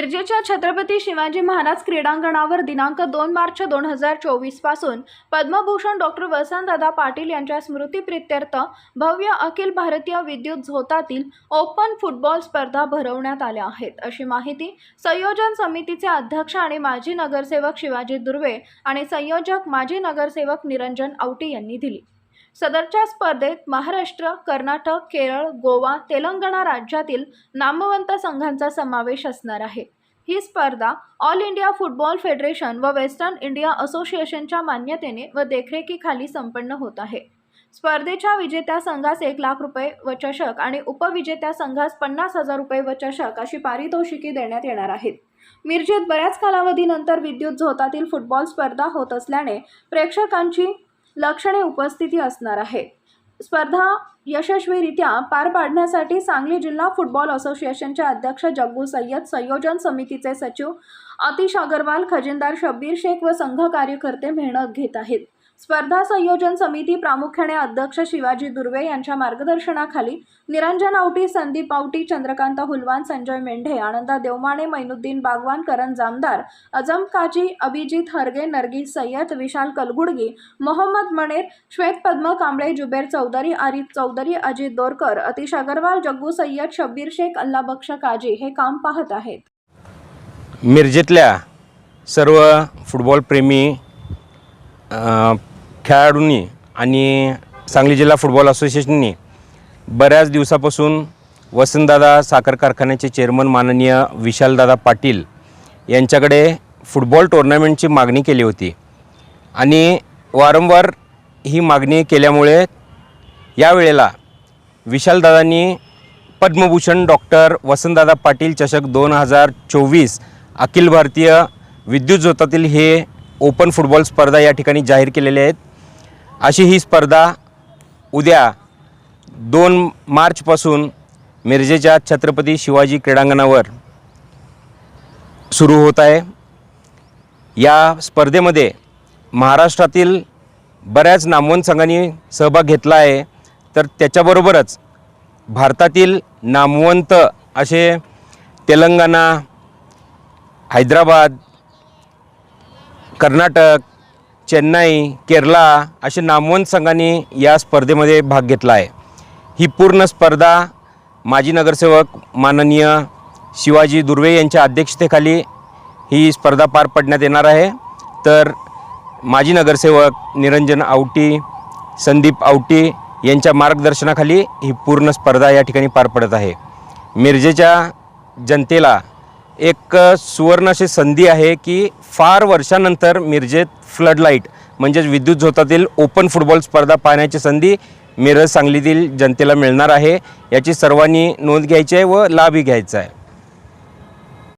मिरजेच्या छत्रपती शिवाजी महाराज क्रीडांगणावर दिनांक दोन मार्च दोन हजार चोवीसपासून पद्मभूषण डॉक्टर वसंतदादा पाटील यांच्या स्मृतीप्रित्यर्थ भव्य अखिल भारतीय विद्युत झोतातील ओपन फुटबॉल स्पर्धा भरवण्यात आल्या आहेत. अशी माहिती संयोजन समितीचे अध्यक्ष आणि माजी नगरसेवक शिवाजी दुर्वे आणि संयोजक माजी नगरसेवक निरंजन आवटी यांनी दिली. सदरच्या स्पर्धेत महाराष्ट्र कर्नाटक केरळ गोवा तेलंगणा राज्यातील नामवंत संघांचा समावेश असणार आहे. ही स्पर्धा ऑल इंडिया फुटबॉल फेडरेशन व वेस्टर्न इंडिया असोसिएशनच्या मान्यतेने व देखरेखीखाली संपन्न होत आहे. स्पर्धेच्या विजेत्या संघास एक लाख रुपये व चषक आणि उपविजेत्या संघास पन्नास हजार रुपये व चषक अशी पारितोषिके देण्यात येणार आहेत. मिरजेत बऱ्याच कालावधीनंतर विद्युत झोतातील फुटबॉल स्पर्धा होत असल्याने प्रेक्षकांची लक्षणे उपस्थिती असणार आहे स्पर्धा यशस्वीरित्या पार पाडण्यासाठी सांगली जिल्हा फुटबॉल असोसिएशनचे अध्यक्ष जग्गू सय्यद संयोजन समितीचे सचिव आतिश अगरवाल खजिनदार शब्बीर शेख व संघ कार्यकर्ते मेहनत घेत आहेत. स्पर्धा संयोजन समिती प्रामुख्याने अध्यक्ष शिवाजी दुर्वे यांच्या मार्गदर्शनाखाली निरंजन आवटी संदीप आवटी चंद्रकांत हुलवान संजय मेंढे आनंदा देवमाने मैनुद्दीन बागवान करण जामदार अजम काजी अभिजित हरगे नरगिस सय्यद विशाल कलगुडगी मोहम्मद मणेर श्वेत पद्म कांबळे जुबेर चौधरी आरिफ चौधरी अजित दोरकर अतिश अगरवाल जग्गू सय्यद शब्बीर शेख अल्लाबक्ष काजी हे काम पाहत आहेत. मिरजेतल्या सर्व फुटबॉलप्रेमी प्रेमी खेळाडूंनी आणि सांगली जिल्हा फुटबॉल असोसिएशननी बऱ्याच दिवसापासून वसंतदादा साखर कारखान्याचे चेअरमन माननीय विशालदादा पाटील यांच्याकडे फुटबॉल टुर्नामेंटची मागणी केली होती. आणि वारंवार ही मागणी केल्यामुळे यावेळेला विशालदादांनी पद्मभूषण डॉक्टर वसंतदादा पाटील चषक दोन हजार चोवीस अखिल भारतीय विद्युत जोतातील हे ओपन फुटबॉल स्पर्धा या ठिकाणी जाहीर केलेले आहेत. अशी ही स्पर्धा उद्या दोन मार्चपासून मिरजेच्या छत्रपती शिवाजी क्रीडांगणावर सुरू होत आहे. या स्पर्धेमध्ये महाराष्ट्रातील बऱ्याच नामवंत संघांनी सहभाग घेतला आहे. तर त्याच्याबरोबरच भारतातील नामवंत असे तेलंगणा हैदराबाद कर्नाटक चेन्नई केरला असे नामवंत संघांनी या स्पर्धेमध्ये भाग घेतला आहे. ही पूर्ण स्पर्धा माजी नगरसेवक माननीय शिवाजी दुर्वे यांच्या अध्यक्षतेखाली ही स्पर्धा पार पडण्यात येणार आहे. तर माजी नगरसेवक निरंजन आवटी संदीप आवटी यांच्या मार्गदर्शनाखाली ही पूर्ण स्पर्धा या ठिकाणी पार पडत आहे. मिरजेच्या जनतेला एक सुवर्ण अशी संधी आहे की फार वर्षानंतर मिरजेत फ्लडलाईट म्हणजेच विद्युत झोतातील ओपन फुटबॉल स्पर्धा पाहण्याची संधी मिरज सांगलीतील जनतेला मिळणार आहे. याची सर्वांनी नोंद घ्यायची आहे व लाभही घ्यायचा आहे.